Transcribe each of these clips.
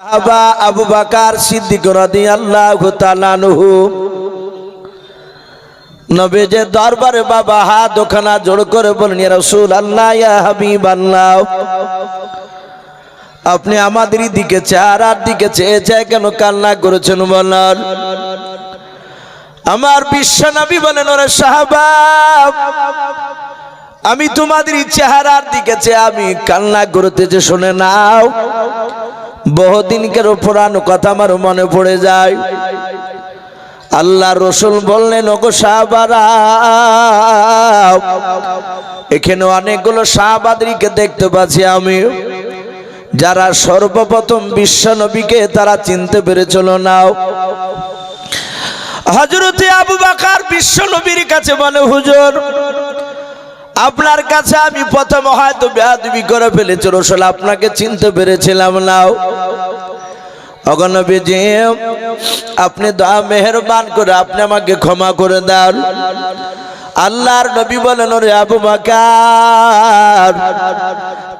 সাহাবা আবু বাকার সিদ্দিক রাদিয়াল্লাহু তাআলা আনহু। নবী যে দরবারে বাবা হাত ওখানা জোড় করে বলেন ইয়া রাসূল আল্লাহ ইয়া হাবিব আল্লাহ আপনি আমাদের দিকে চেহারার দিকে চেয়ে চেয়ে কেন কান্না করেছেন বলেন? আমার বিশ্ব নবী বলেন, ওরে সাহাবা, আমি তোমাদের চেহারার দিকে চেয়ে আমি কান্না করতেছে, শুনে নাও। বহুদিনকের পুরানো কথা আমার মনে পড়ে যায়। আল্লাহ রসুল বললেন, ওগো সাহাবারা, এখানে অনেকগুলো সাহাবাদরিকে দেখতে পাচ্ছি আমি। যারা সর্বপ্রথম বিশ্ব নবীকে তারা চিনতে পেরেছিল নাও হজরতে আবু বাকার বিশ্ব নবীর কাছে বলে, হুজুর আপনার কাছে আমি প্রথম হয়তো বেয়াদবি করে ফেলেছি, রসুল, আপনাকে চিনতে পেরেছিলাম নাও। অগনবীজি আপনি মেহরবান করে আপনি আমাকে ক্ষমা করে দেন। আল্লাহর নবী বলেন, ওরে আবু বাকার,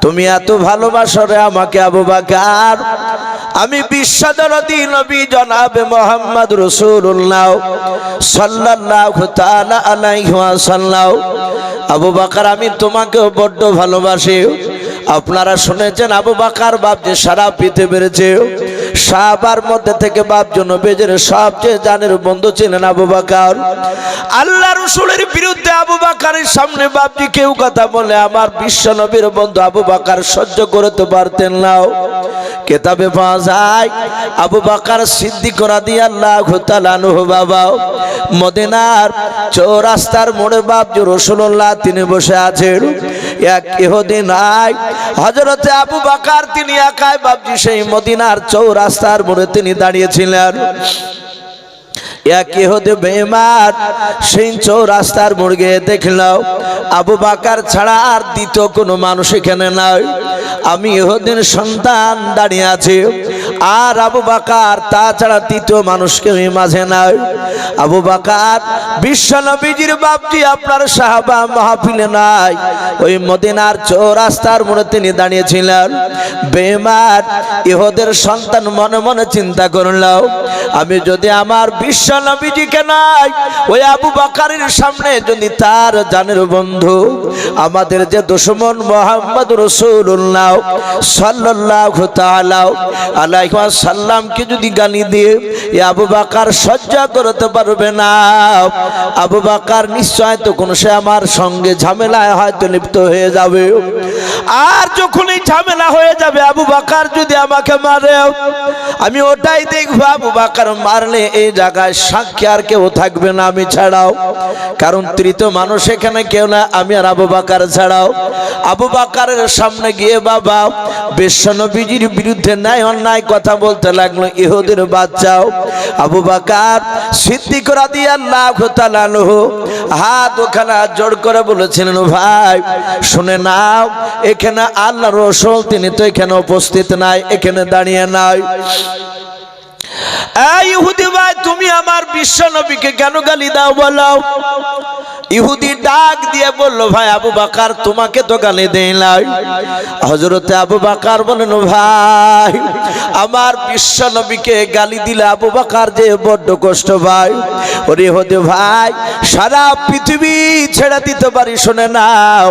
তুমি এত ভালোবাসো রে আমাকে, আবু বাকার। আমি বিশ্বদরদি নবী জনাবে মোহাম্মদ রসুল্লাহ সাল্লাল্লাহু তাআলা আলাইহি ওয়াসাল্লাম। আবু বাকার, আমি তোমাকেও বড্ড ভালোবাসি। আপনারা শুনেছেন আবু বাকার, বাপ যে সারা পিতে পেরেছে সাহাবার মধ্যে থেকে বাপ জন্য বেজের সবচেয়ে জানের বন্ধু ছিলেন আবু বাকার। আল্লাহ রসুলের বিরুদ্ধে আবু বাকারের সামনে বাপজি কেউ কথা বলে, আমার বিশ্ব নবীর বন্ধু আবু বাকার সহ্য করতে পারতেন নাও কেতাবে পাওয়া যায়, আবু বাকার সিদ্ধি করা দিয়ে আল্লাহ ঘুতালানু বাবা মদিনার চৌরাস্তার মোড়ে বাপ যে রসুল্লাহ তিনি বসে আছেন। এক ইহুদিন আয় হজরতে আবু বাকার তিনি একাই বাপজি সেই মদিনার চৌরাস্তার মোড়ে তিনি দাঁড়িয়েছিলেন এক হতে বেমার সেই চৌরাস্তার মুরগে দেখলাম আবু বাকার ছাড়া আর দ্বিতীয় কোনো মানুষ এখানে নাই। আমি ইহুদিন সন্তান দাঁড়িয়ে আছি। আর আবু বাকার, তাছাড়া তৃতীয় মানুষকে মাঝে নাই। আবু বাকার, বিশ্ব নবীজির বাপজি আপনার সাহাবা মাহফিলে নাই। ওই মদিনার চৌরাস্তার মোড়ে তিনি দাঁড়িয়েছিলেন। বেমার ইহুদের সন্তান মনে মনে চিন্তা করলাম আমি যদি আমার বিশ্ব নবীজিকে নাই, ওই আবু বাকারের সামনে যদি তার জানের বন্ধু, আমাদের যে দুশ্মন মোহাম্মদ রসুল্লাহ সাল্লাহ তালাও আলাইহি সাল্লামকে যদি গালি দিয়ে, এ আবু বাকার সহ্য করতে পারবে না। আবু বাকার নিশ্চয় তো কোন সে আমার সঙ্গে ঝামেলায় হয়তো লিপ্ত হয়ে যাবে। আর যখন এই ঝামেলা হয়ে যাবে, আবু বাকার যদি আমাকে মারে, আমি ওটাই দেখব, আবু বাকার মারলে এই জায়গায় সাক্ষী আর কেউ থাকবে না আমি ছাড়াও। কারণ তৃতীয় মানুষ এখানে কেউ না, আমি আর আবু বাকার ছাড়াও। আবু বাকারের সামনে গিয়ে বাবা বিশ্বনবীজির বিরুদ্ধে ন্যায় অন্যায় কথা বলতে লাগল, ইহুদের বাচ্চাও। আবু বাকার সিদ্দিক রাদিয়াল্লাহু তাআলা আনহু হাত ওখানে জোর করে বলেছিলেন ভাই, শুনে নাও, এখানে আল্লাহ রসুল, তিনি তো এখানে উপস্থিত নাই, এখানে দাঁড়িয়ে নাই। ইহুদি ভাই, তুমি আমার বিশ্ব নবীকে কেন গালি দাও বলো? ইহুদি ডাক দিয়ে বলল, ভাই, আবু বাকার তোমাকে তো গালি দিলাই হজরতে আবু বাকার বলেন ভাই, আমার বিশ্ব নবীকে গালি দিলে আবু বাকার যে বড্ড কষ্ট ভাই ওরে হতে ভাই, সারা পৃথিবী ছেড়ে দিতে পারি, শুনে নাও।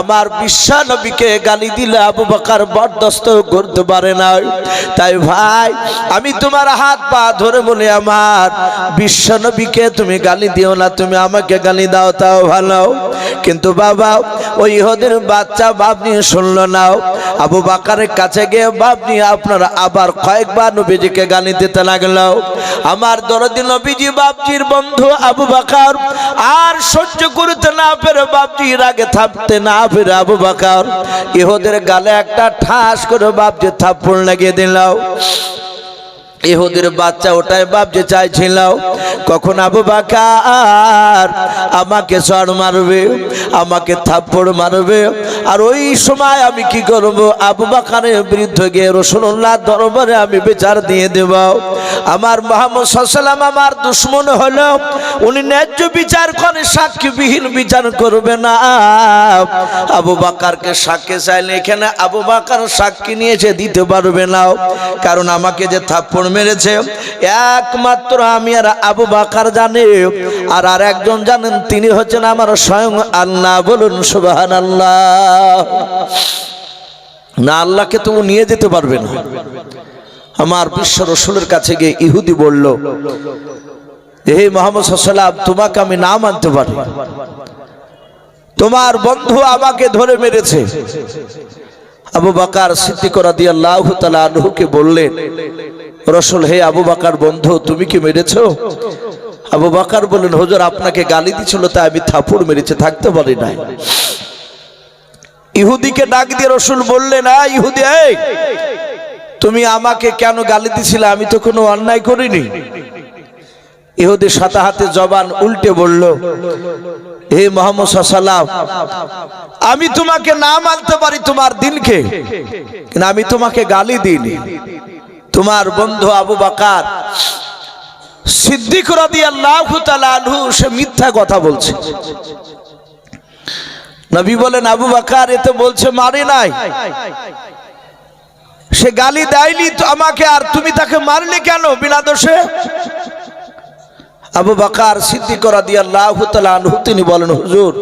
আমার বিশ্ব নবীকে গালি দিলে আবু বাকার বরদস্ত করতে পারে না তাই ভাই, আমি তোমার হাত পা ধরে বলে আমার। বিশ্ব নবীকে তুমি গালি দিও না, তুমি আমাকে গালি দাও, তাও ভালো। কিন্তু বাবা ওই ইহুদের বাচ্চা, বাপ নিয়ে শুনলো নাও আবু বাকারের কাছে গিয়ে বাপ নিয়ে আপনারা আবার কয়েকবার নবীজিকে গালি দিতে লাগল। আমার দরদি নবীজি, বাপজির বন্ধু আবু বাকার, আর সহ্য করতে না পেরে বাপজির আগে থাপতে না পেরে আবু বাকার, ইহুদের গালে একটা ঠাস করে বাপজি থাপ্পড় লাগিয়ে দিলাম ইহুদির বাচ্চা ওটাই যে চাইছিল। কখন আবু বাকার আমাকে চড় মারবে, আমাকে থাপ্পড় মারবে, আর ওই সময় আমি কি করব? আবু বাকারের বিরুদ্ধে গিয়ে রসুল্লাহ দরবারে আমি বিচার দিয়ে দেব। আমার মোহাম্মদ সাল্লাম আমার দুশ্মন হলো, উনি ন্যায্য বিচার করে সাক্ষীবিহীন বিচার করবে না। আবু বাকারকে সাক্ষী চাইলে এখানে আবু বাকার সাক্ষী নিয়েছে দিতে পারবে না, কারণ আমাকে যে থাপ্পড় মেরেছে। একমাত্র আমি আর আবু বাকার জানে। আর আর একজন জানেন, তিনি হচ্ছেন আমার স্বয়ং আল্লাহ। বলুন সুবাহান আল্লাহ না, আল্লাহকে তো নিয়ে যেতে পারবে না। আমার বিশ্ব রসুলের কাছে গিয়ে ইহুদি বলল হে মোহাম্মদ সাল্লাম তোমাকে আমি না মানতে পারি। তোমার বন্ধু আমাকে ধরে মেরেছে। আবু বাকার সিদ্দিকরা দিয়ে আল্লাহ তালা আনহুকে বললেন রসুল, হে আবু বাকার বন্ধু, তুমি কি মেরেছো? আবু বাকার বললেন, হুজুর, আপনাকে গালি দিছিল, তাই আমি থাপুর মেরেছে, থাকতে পারি নাই। ইহুদিকে ডাক দিয়ে রসুল বললেন না ইহুদি তুমি আমাকে কেন গালি দিছিলে? আমি তো কোনো অন্যায় করিনি। ইহুদি সাথে হাতে জবান উল্টে বলল, হে মোহাম্মদ সাল্লাম আমি তোমাকে না মানতে পারি তোমার দিনকে আমি তোমাকে গালি দিইনি। তোমার বন্ধু আবু বাকার সিদ্দিক রাদিয়াল্লাহু তাআলা আনহু, সে মিথ্যা কথা বলছে। নবী বলেন, আবু বাকার এতে বলছে মারে নাই। সে গালি দেয়নি তো আমাকে, আর তুমি তাকে মারলে কেন বিনা দোষে আবু বাকার সিদ্দিক রাদিয়াল্লাহু তাআলা আনহু, তিনি বলেন, হুজুর,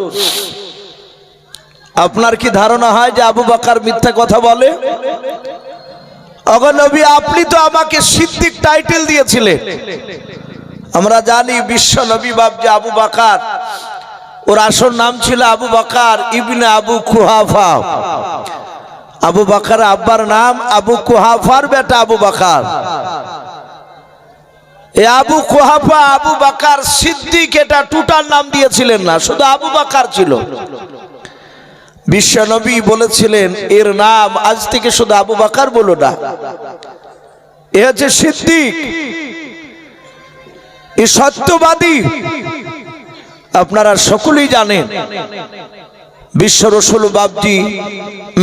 আপনার কি ধারণা হয় যে আবু বাকার মিথ্যা কথা বলে? অগনবী আপনি তো আমাকে সিদ্দিক টাইটেল দিয়েছিলেন। আমরা জানি বিশ্ব নবী যে আবু বাকার। ওর আসল নাম ছিল আবু বাকার ইবনে আবু কুহাফা। আবু বাকার আব্বার নাম আবু কুহাফার বেটা আবু বাকার। এ আবু কুহাফা, আবু বাকার সিদ্দিক, এটা টুটার নাম দিয়েছিলেন না, শুধু আবু বাকার ছিল। বিশ্বনবী বলেছিলেন, এর নাম আজ থেকে শুধু আবু বাকার বলো না। এ হচ্ছে সিদ্দিক। এ সত্যবাদী। আপনারা সকলেই জানেন, বিশ্ব রসুল বাবজি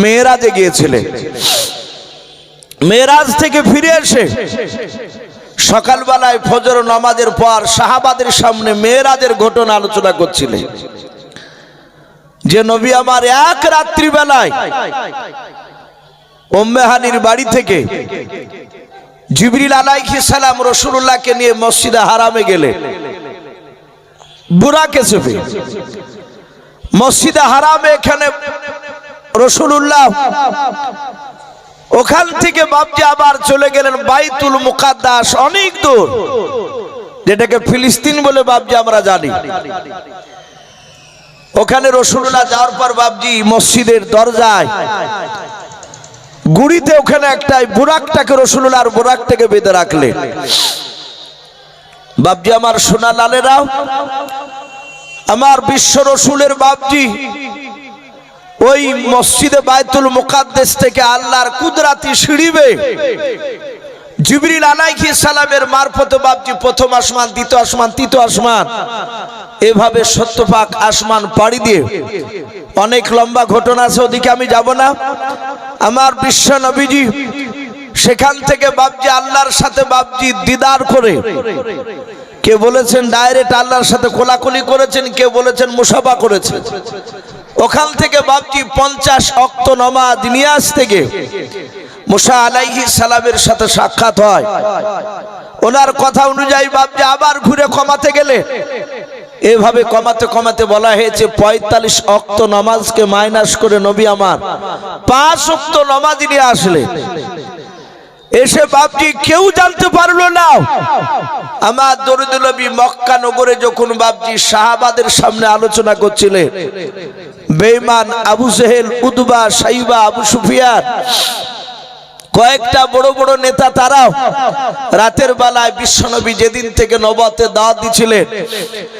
মেয়েরাজে গিয়েছিলেন। মেয়েরাজ থেকে ফিরে এসে সকালবেলায় ফজর নামাজের পর শাহাবাদের সামনে মেয়েরাজের ঘটনা আলোচনা করছিলেন। যে নবী আমার এক রাত্রি বেলায় ওম্মেহানির বাড়ি থেকে জিবরিল আলাইহি সালাম রসুল্লাহকে নিয়ে মসজিদে হারামে গেলে। বুড়াকে চেপে। মসজিদে হারামে এখানে রসুল্লাহ ওখান থেকে বাবজি আবার চলে গেলেন বাইতুল মুকাদ্দাস, অনেক দূর। যেটাকে ফিলিস্তিন বলে বাবজি আমরা জানি। ওখানে রসুল্লাহ যাওয়ার পর বাবজি মসজিদের দরজায় গুড়িতে ওখানে একটা বুরাকটাকে রসুল্লাহ বুরাকটাকে বেঁধে রাখলে। বাবজি আমার সোনা লালেরাও আমার বিশ্ব রসুলের বাবজি ওই মসজিদে বায়তুল মুকাদ্দেস থেকে আল্লাহর কুদরাতি সিঁড়িবে। জিবরিল আলাইহি সালামের মারফতে বাপজি, প্রথম আসমান, দ্বিতীয় আসমান, তৃতীয় আসমান। এভাবে সত্যপাক আসমান পাড়ি দিয়ে অনেক লম্বা ঘটনা আছে, ওদিকে আমি যাব না। আমার বিশ্ব নবীজি সেখান থেকে বাপজি আল্লাহর সাথে বাপজি দিদার করে কে বলেছেন ডাইরেক্ট আল্লাহর সাথে কোলাকুলি করেছেন, কে বলেছেন মুসাফা করেছেন। ওখান থেকে বাপজি পঞ্চাশ অক্ত নমাজ নিয়াজ থেকে মুসা আলাইহি সালামের সাথে সাক্ষাৎ হয়। ওনার কথা অনুযায়ী বাপজি আবার ঘুরে কমাতে গেলে এভাবে কমাতে কমাতে বলা হয়েছে, পঁয়তাল্লিশ অক্ত নমাজকে মাইনাস করে নবী আমার। পাঁচ অক্ত নমাজ নিয়ে আসলে। এসে বাপজি, কেউ জানতে পারল না। আমার দরুদুলবী মক্কা নগরে যখন বাপজি শাহাবাদের সামনে আলোচনা করছিলেন, বেঈমান আবু সেহেল উদবা, সাইবা, আবু সুফিয়ান কয়েকটা বড় বড় নেতা তারাও রাতের বেলায় বিশ্বনবী যেদিন থেকে নবতে দাওয়াত দিছিলেন,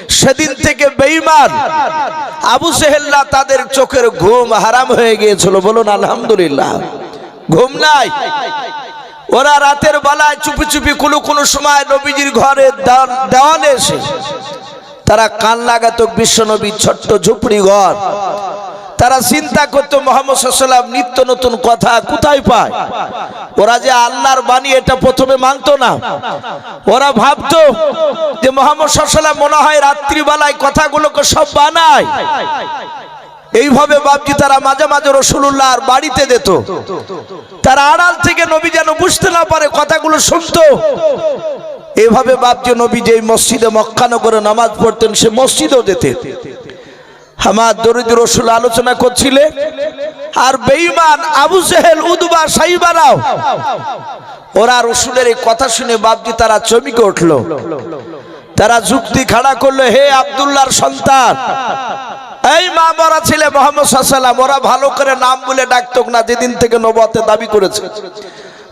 সেদিন থেকে বেঈমান। আবু সেহেল্লা তাদের চোখের ঘুম হারাম হয়ে গিয়েছিল, বলুন আলহামদুলিল্লাহ। ঘুম নাই। ওরা রাতের বেলায় চুপি চুপি কোনো কোনো সময় নবীজির ঘরে দেওয়াল- এসে তারা কান লাগাতো বিশ্ব নবীর ছোট্ট ঝুপড়ি ঘর তারা চিন্তা করতো, মোহাম্মদ সাল্লাম নিত্য নতুন কথা কোথায় পায়? ওরা যে আল্লাহর বাণী এটা প্রথমে মানতো না। ওরা ভাবতো যে, মোহাম্মদ সাল্লাম মনে হয় রাত্রিবেলায় কথাগুলোকে সব বানায়। এইভাবে বাপজি তারা মাঝে মাঝে রসুল্লাহর বাড়িতে যেত। তারা আড়াল থেকে নবী যেন বুঝতে না পারে কথাগুলো শুনতো। এভাবে বাপজি নবী যে মসজিদে মক্কানগরে নামাজ পড়তেন, সে মসজিদও যেতেন। আমার দরিদ্র রসুল আলোচনা করছিলে, আর বেঈমান আবু জেহেল, উদবা, সাইবারাও, ওরা রসুলের এই কথা শুনে বাপজি তারা চমকে উঠল। তারা যুক্তি খাড়া করল, হে আব্দুল্লাহর সন্তান, এই মা মরা ছেলে মোহাম্মদ সাল্লাম ওরা ভালো করে নাম বলে ডাকতো না, যেদিন থেকে নবতে দাবি করেছে।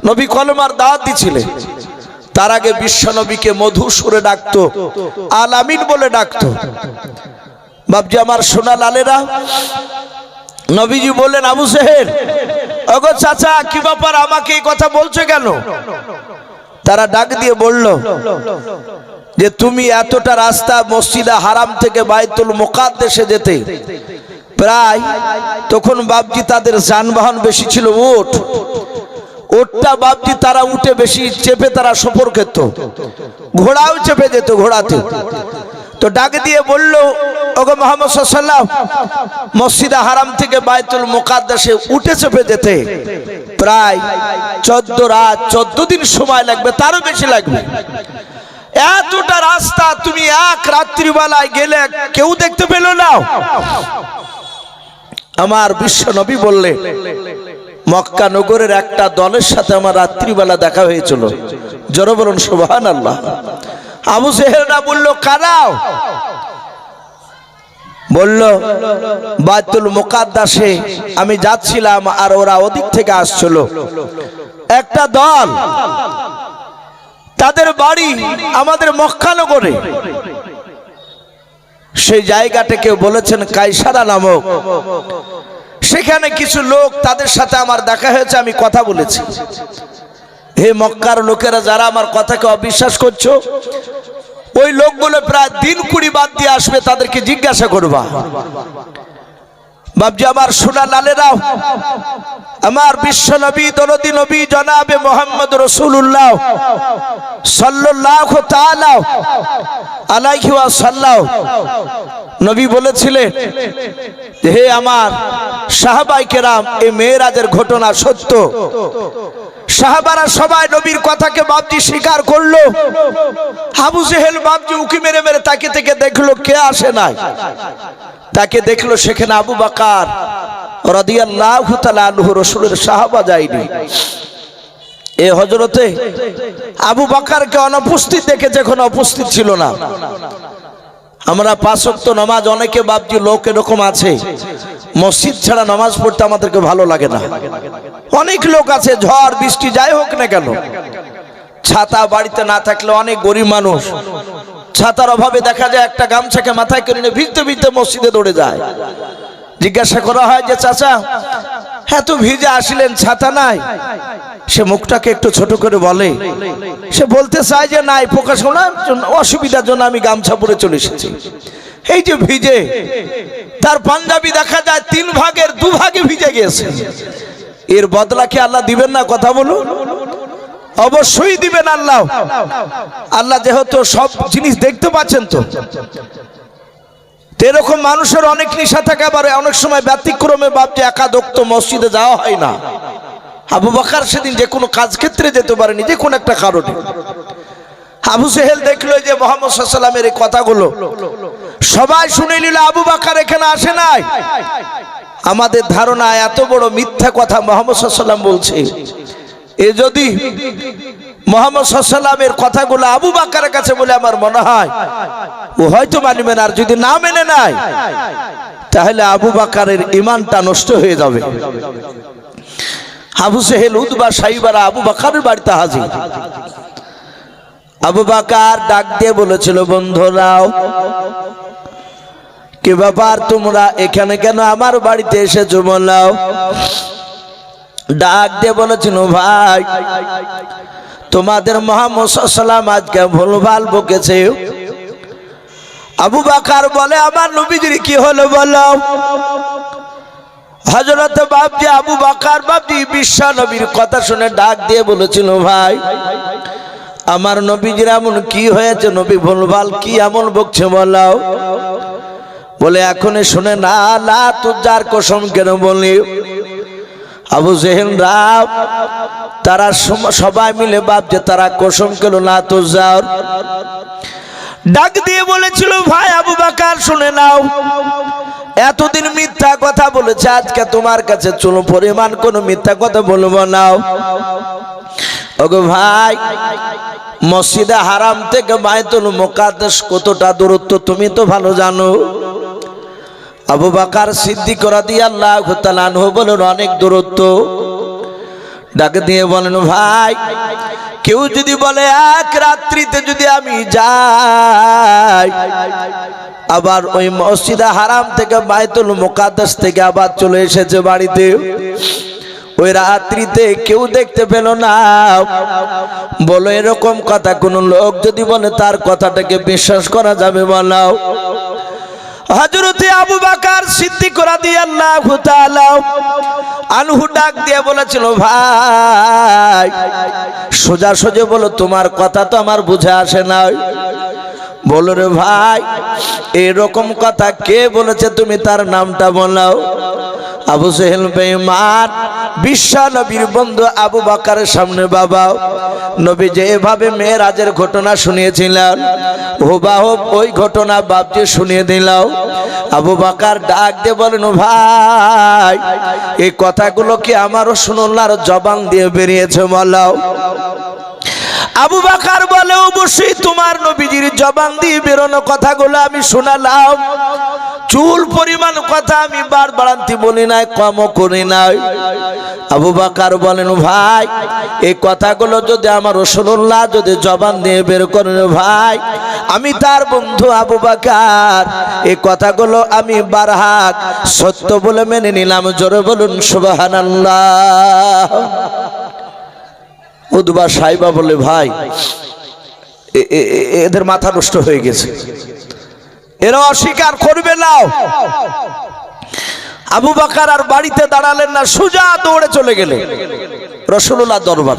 নবী কলমার দাওয়াত দিছিলেন তার আগে বিশ্ব নবীকে মধু সুরে ডাকতো, আল আমিন বলে ডাকতো। বাবজি আমার সোনা লালেরা। নবীজি বললেন, আবু সেহের অগো চাচা, কি ব্যাপার? আমাকে এই কথা বলছো কেন? তারা ডাক দিয়ে বলল, যে তুমি এতটা রাস্তা মসজিদে হারাম থেকে বাইতুল মোকাদ্দেশে যেতে, প্রায় তখন বাবজি তাদের যানবাহন বেশি ছিল উঠ ওটটা বাবজি তারা উঠে বেশি চেপে তারা সফর খেত ঘোড়াও চেপে যেত ঘোড়াতে। তো ডাক দিয়ে বলল, ওগো মোহাম্মদ সাল্লাম মসজিদে হারাম থেকে বাইতুল মোকাদ্দাসে উঠে চেপে যেতে প্রায় চোদ্দ রাত, চোদ্দ দিন সময় লাগবে, তারও বেশি লাগবে। এতটা রাস্তা তুমি এক রাত্রিবেলায় গেলে কেউ দেখতে পেল না। আমার বিশ্ব নবী বললে, মক্কা নগরের একটা দলের সাথে আমার রাত্রিবেলা দেখা হয়েছিল। জনবরণ বলুন আল্লাহ আবু সেহেরা বলল, কারাও? বলল বায়তুল মুকাদ্দাসে আমি যাচ্ছিলাম আর ওরা ওদিক থেকে আসছিল। একটা দল তাদের বাড়ি আমাদের মক্কানগরে সেই জায়গাটাকে বলেছেন কাইসারা নামক। সেখানে কিছু লোক তাদের সাথে আমার দেখা হয়েছে, আমি কথা বলেছি। হে মক্কার লোকেরা যারা আমার কথাকে অবিশ্বাস করছ, ওই লোকগুলো প্রায় দিন কুড়ি বাদ দিয়ে আসবে, তাদেরকে জিজ্ঞাসা করবা। বাবজি আমার সোনা লালেরাও আমার বিশ্ব নবী, দরদি নবী, জনাবে মোহাম্মদ রসুল্লাহ সাল্লাহ আলাইহি সাল্লাহ নবী বলেছিলেন হে আমার সাহাবাই কেরাম, এই মেয়েরাজের ঘটনা সত্য। সাহাবারা সবাই নবীর কথাকে বাবজি স্বীকার করল। আবু জেহেল বাবজি উকি মেরে মেরে তাকে থেকে দেখল, কে আসে নাই? তাকে দেখল সেখানে আবু বাকার যায়নি। এ আবু ছিল না, আমরা পাঁচক্ত নামাজ, অনেকে ভাবছি লোক এরকম আছে। মসজিদ ছাড়া নামাজ পড়তে আমাদেরকে ভালো লাগে না। অনেক লোক আছে, ঝড়, বৃষ্টি, যাই হোক না কেন। ছাতা বাড়িতে না থাকলে অনেক গরিব মানুষ। ছাতার অভাবে দেখা যায় একটা গামছাকে মাথায় করে নিয়ে ভিজতে ভিজতে মসজিদে দৌড়ে যায়। জিজ্ঞাসা করা হয় যে, চাচা এত ভিজে আসলেন, ছাতা নাই? সে মুখটাকে একটু ছোট করে বলে। সে বলতে চায় যে, নাই, প্রকাশ করার জন্য, অসুবিধার জন্য আমি গামছা পরে চলে এসেছি। এই যে ভিজে, তার পাঞ্জাবি দেখা যায় তিন ভাগের দু ভাগে ভিজে গেছে এর বদলা কি আল্লাহ দিবেন না কথা বলুন? অবশ্যই দিবেন আল্লাহ। আল্লাহ যেহেতু সব জিনিস দেখতে পাচ্ছেন তো এরকম মানুষের অনেক নেশা থাকে, আবার অনেক সময় ব্যতিক্রমে ভাবছে একাদক্ত মসজিদে যাওয়া হয় না। আবু বাকার সেদিন যে কোনো কাজ ক্ষেত্রে যেতে পারেনি, যে কোনো একটা কারণে। আবু সেহেল দেখল যে মোহাম্মদ সাল্লামের এই কথাগুলো। সবাই শুনে নিল, আবু বাকার এখানে আসে নাই? আমাদের ধারণা এত বড় মিথ্যা কথা মোহাম্মদ সাল্লাম বলছে। এ যদি মোহাম্মদ সাল্লামের কথাগুলো আবু বাকারের কাছে বলে আমার মনে হয়, ও হয়তো মানবে না, আর যদি না মেনে নেয়, তাহলে আবু বাকারের ইমানটা নষ্ট হয়ে যাবে। আবু সেহেল উদ্বা সাইবারা আবু বাকারের বাড়িতে হাজির। আবু বাকার ডাক দিয়ে বলেছিল, বন্ধুরাও, কি ব্যাপার তোমরা এখানে কেন আমার বাড়িতে এসেছ বলাও ডাক দিয়ে বলেছিল, ভাই, তোমাদের মোহাম্মদ সাল্লাম আজকে ভুলভাল বকেছে। আবু বাকার বলে, আমার নবীজির কি হলো বলো? হজরত বাপজি, আবু বাকার বাপজি, বিশ্ব নবীর কথা শুনে ডাক দিয়ে বলেছিল, ভাই আমার নবীজির এমন কি হয়েছে? নবী ভুলভাল কি এমন বকছে বলাও? বলে, এখনই শুনে না না তুই যার কসম কেন বলি? আবু জেহেল রাব তারা সবাই মিলে ভাবছে তারা কসম কেন না তো যাও ডাক দিয়ে বলেছিল, ভাই আবু বাকার, শুনে নাও। এতদিন মিথ্যা কথা বলেছে, আজকে তোমার কাছে চলো পরিমাণ কোনো মিথ্যা কথা বলব নাও। ওগো ভাই, মসজিদে হারাম থেকে বাইতুল মোকাদ্দেস কতটা দূরত্ব তুমি তো ভালো জানো। আবু বাকার সিদ্দিক রাদি আল্লাহ তালানহ বলেন, অনেক দূরত্ব। ডাকে দিয়ে বলেন, ভাই, কেউ যদি বলে, এক রাত্রিতে যদি আমি যাই, আবার ওই মসজিদে হারাম থেকে বাইতুল মোকাদ্দাস থেকে আবার চলে এসেছে বাড়িতে। ওই রাত্রিতে কেউ দেখতে পেল না। বলো এরকম কথা, কোন লোক যদি বলে তার কথাটাকে বিশ্বাস করা যাবে বলাও হজরতে আবু বাকার সিদ্দিক রাদিয়াল্লাহু তাআলা আনহু ডাক দিয়ে বলেছিল, ভাই, সোজা সোজা বলো, তোমার কথা তো আমার বুঝে আসে না বলো রে ভাই, এরকম কথা কে বলেছে তুমি তার নামটা বলাও আবু সেহেল বেঈমান বিশ্ব নবীর বন্ধু আবু বাকারের সামনে বাবা, নবী যেভাবে মেয়েরাজের ঘটনা শুনিয়েছিলেন, হুবাহুব ওই ঘটনা বাপকে শুনিয়ে দিলাম আবু বাকার ডাক দিয়ে বলেন, ভাই, এই কথাগুলো কি আমারও শুনলার জবান দিয়ে বেরিয়েছে বলাও আবু বাকার বলে, অবশ্যই তোমার নবীজির জবান দিয়ে বেরোনো কথাগুলো আমি শোনালাম। চুল পরিমাণ কথা আমি বার বাড়ান্তি বলি নাই, কমও করি নাই। আবু বাকার বলেন, ভাই, এই কথাগুলো যদি আমার রসুল্লাহ যদি জবান দিয়ে বের করেন, ভাই, আমি তার বন্ধু আবু বাকার। এই কথাগুলো আমি বারহাক সত্য বলে মেনে নিলাম। জোরে বলুন সুবাহান উদ্বা সাইবা বলে, ভাই এদের মাথা নষ্ট হয়ে গেছে। এরা অস্বীকার করবে না। আবু বাকার আর বাড়িতে দাঁড়ালেন না, সোজা দৌড়ে চলে গেলে রসুল্লাহ দরবার।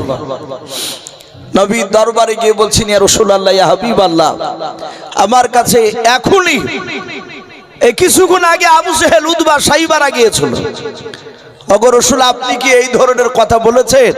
নবী দরবারে গিয়ে বলছেন, ইয়া রসুল্লাহ ইয়া হাবিব আল্লাহ আমার কাছে এখনই এই কিছুক্ষণ আগে আবু সেহেল উদ্বা সাইবারা গিয়েছিল অগর রসুল, আপনি কি এই ধরনের কথা বলেছেন?